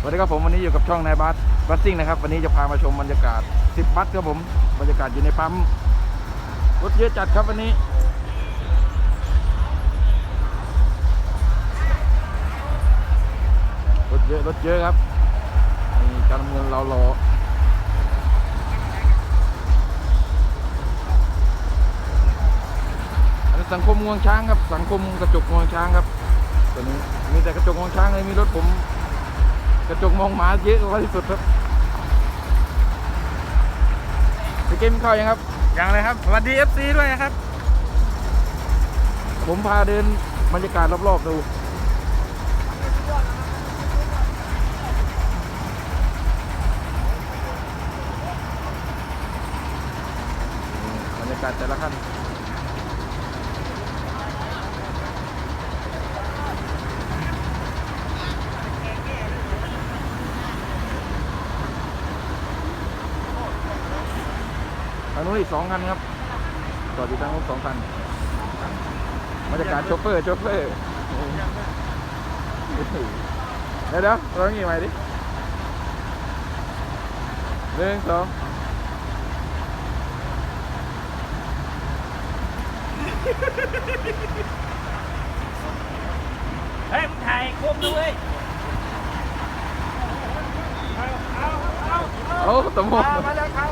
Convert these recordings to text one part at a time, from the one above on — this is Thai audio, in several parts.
สวัสดีครับผมวันนี้อยู่กับช่องนายบัสบัสซิ่งนะครับวันนี้จะพามาชมบรรยากาศ 10บัสครับผมบรรยากาศอยู่ในปั๊มรถเยอะจัดครับวันนี้รถเยอะรถเยอะครับนี่การเมืองเรารออันนี้สังคมงวงช้างครับสังคมกระจกงวงช้างครับตัวนี้มีแต่กระจกงวงช้างเลยมีรถผม กระจกมองหมาเยอะกว่าที่สุดครับไปกินข้าวยังครับ ยังเลยครับสวัสดี FC ด้วยนะครับ ผมพาเดินบรรยากาศรอบๆดูบรรยากาศแต่ละขั้น นู้นอีกสองคันครับจอดอยู่ทางนู้นสองคันบรรยากาศโชเฟอร์โชเฟอร์เดี๋ยวเดี๋ยวร้องอีกใหม่ดิหนึ่งสองเฮ้ยมึงถ่ายคมด้วยเอาเอาเอาโอ้ตำรวจมาแล้วครับ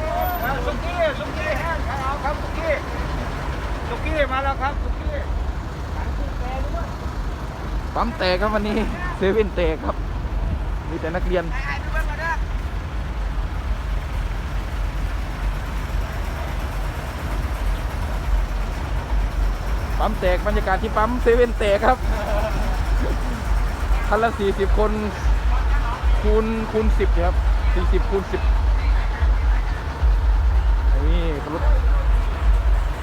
สุกี้สุกี้แห้งเอาครับสุกี้สุ กี้มาแล้วครับสุกี้ปั๊มแตกครับวันนี้เซเว่นแตกครับ มีแต่นักเรียนปั๊มแตกบรรยากาศที่ปั๊มเซเว่นแตกครับคันละสี่สิบคนคูณคูณสิบครับสี่สิบคูณสิบนี่รถ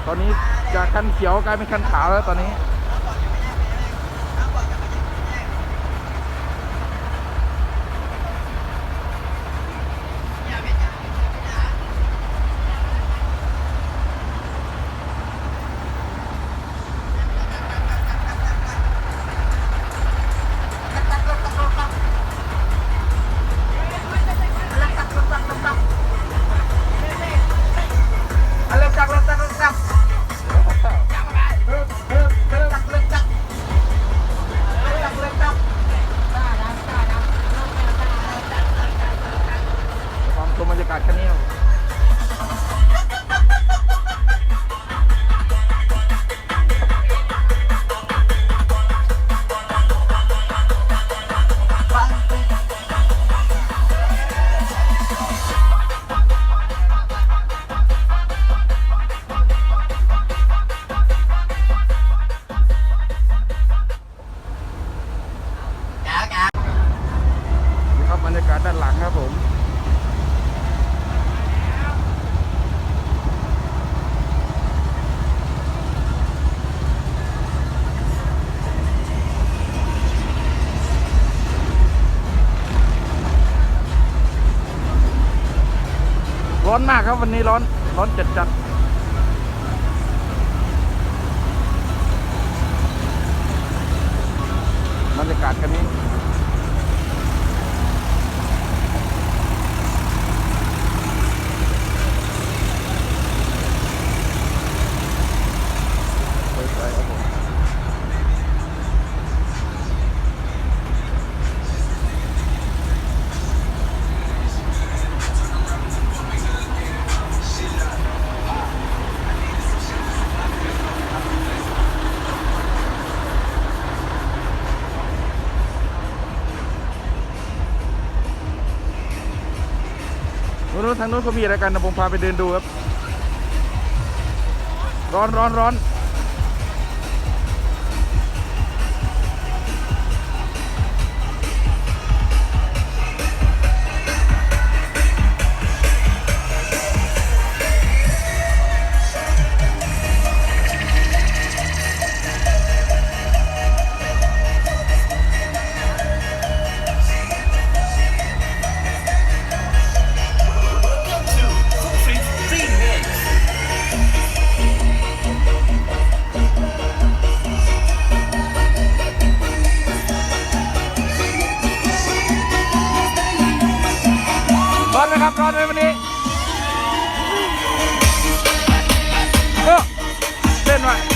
ตอนนี้ จากคันเขียวกลายเป็นคันขาวแล้วตอนนี้เริ่มจากริ่มจากเริ่มจากเชมบรรยากาศแค่นี้ครับ ร้อนมากครับวันนี้ร้อน ร้อนจัดจัดบรรยากาศ นู้นทางโน้นเขามีอะไรกันนะผมพาไปเดินดูครับ ร้อนร้อนร้อน ไหมครับร้อนไหมวันนี้โอ้เต้นไว้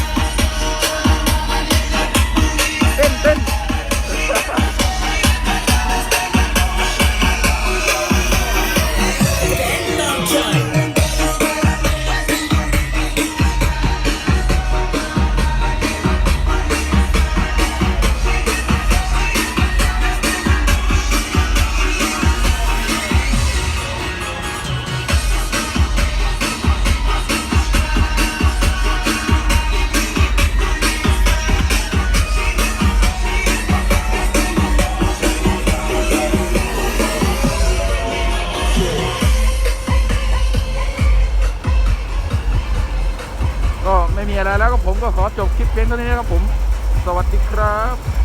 ผมก็ขอจบคลิปเพียงเท่านี้นะครับผม สวัสดีครับ